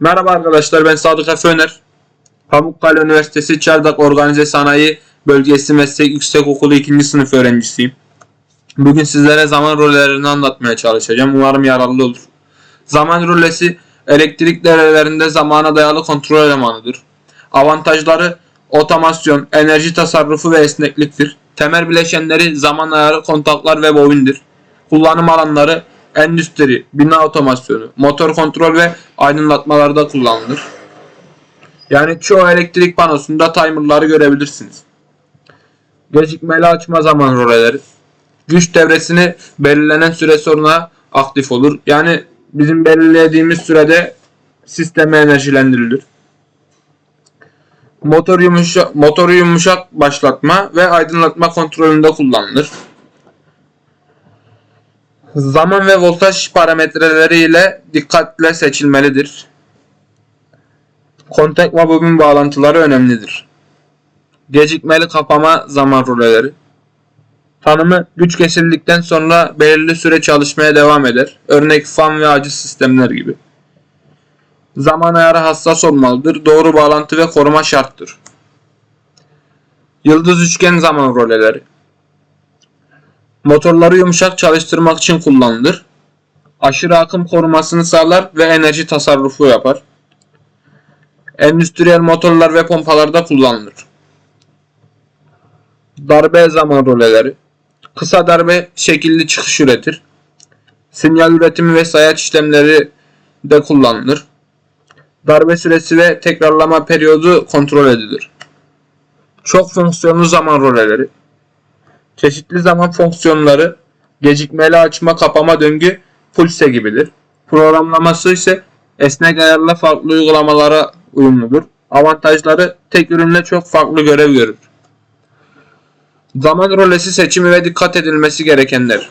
Merhaba arkadaşlar ben Sadık Efe. Pamukkale Üniversitesi Çardak Organize Sanayi Bölgesi Meslek Yüksekokulu 2. sınıf öğrencisiyim. Bugün sizlere zaman rollerini anlatmaya çalışacağım. Umarım yararlı olur. Zaman rulesi elektrik devrelerinde zamana dayalı kontrol elemanıdır. Avantajları otomasyon, enerji tasarrufu ve esnekliktir. Temel bileşenleri zaman ayarı, kontaklar ve bobindir. Kullanım alanları endüstri, bina otomasyonu, motor kontrol ve aydınlatmalarda kullanılır. Yani çoğu elektrik panosunda timerları görebilirsiniz. Gecikmeli açma zaman roleleri. Güç devresini belirlenen süre sonra aktif olur. Yani bizim belirlediğimiz sürede sisteme enerjilendirilir. Motor yumuşak, motoru yumuşak başlatma ve aydınlatma kontrolünde kullanılır. Zaman ve voltaj parametreleri ile dikkatle seçilmelidir. Kontak ve bobin bağlantıları önemlidir. Gecikmeli kapama zaman roleleri. Tanımı güç kesildikten sonra belirli süre çalışmaya devam eder. Örnek fan ve acı sistemler gibi. Zaman ayarı hassas olmalıdır. Doğru bağlantı ve koruma şarttır. Yıldız üçgen zaman roleleri. Motorları yumuşak çalıştırmak için kullanılır. Aşırı akım korumasını sağlar ve enerji tasarrufu yapar. Endüstriyel motorlar ve pompalarda kullanılır. Darbe zaman roleleri. Kısa darbe şekilli çıkış üretir. Sinyal üretimi ve sayaç işlemleri de kullanılır. Darbe süresi ve tekrarlama periyodu kontrol edilir. Çok fonksiyonlu zaman roleleri. Çeşitli zaman fonksiyonları gecikmeli açma kapama döngü pulse gibidir. Programlaması ise esnek ayarla farklı uygulamalara uyumludur. Avantajları tek ürünle çok farklı görev görür. Zaman rolesi seçimi ve dikkat edilmesi gerekenler.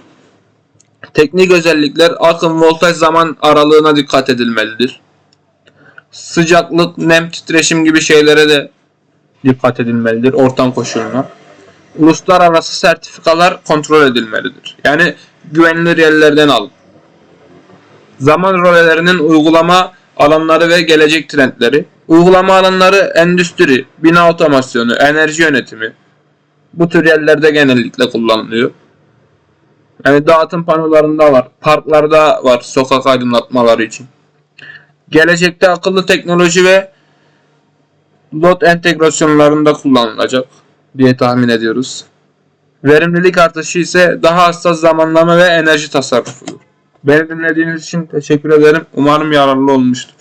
Teknik özellikler akım voltaj zaman aralığına dikkat edilmelidir. Sıcaklık, nem, titreşim gibi şeylere de dikkat edilmelidir ortam koşuluna. Uluslararası sertifikalar kontrol edilmelidir. Yani güvenilir yerlerden alın. Zaman rolelerinin uygulama alanları ve gelecek trendleri. Uygulama alanları endüstri, bina otomasyonu, enerji yönetimi. Bu tür yerlerde genellikle kullanılıyor. Yani dağıtım panolarında var, parklarda var sokak aydınlatmaları için. Gelecekte akıllı teknoloji ve lot entegrasyonlarında kullanılacak diye tahmin ediyoruz. Verimlilik artışı ise daha hassas zamanlama ve enerji tasarrufudur. Beni dinlediğiniz için teşekkür ederim. Umarım yararlı olmuştur.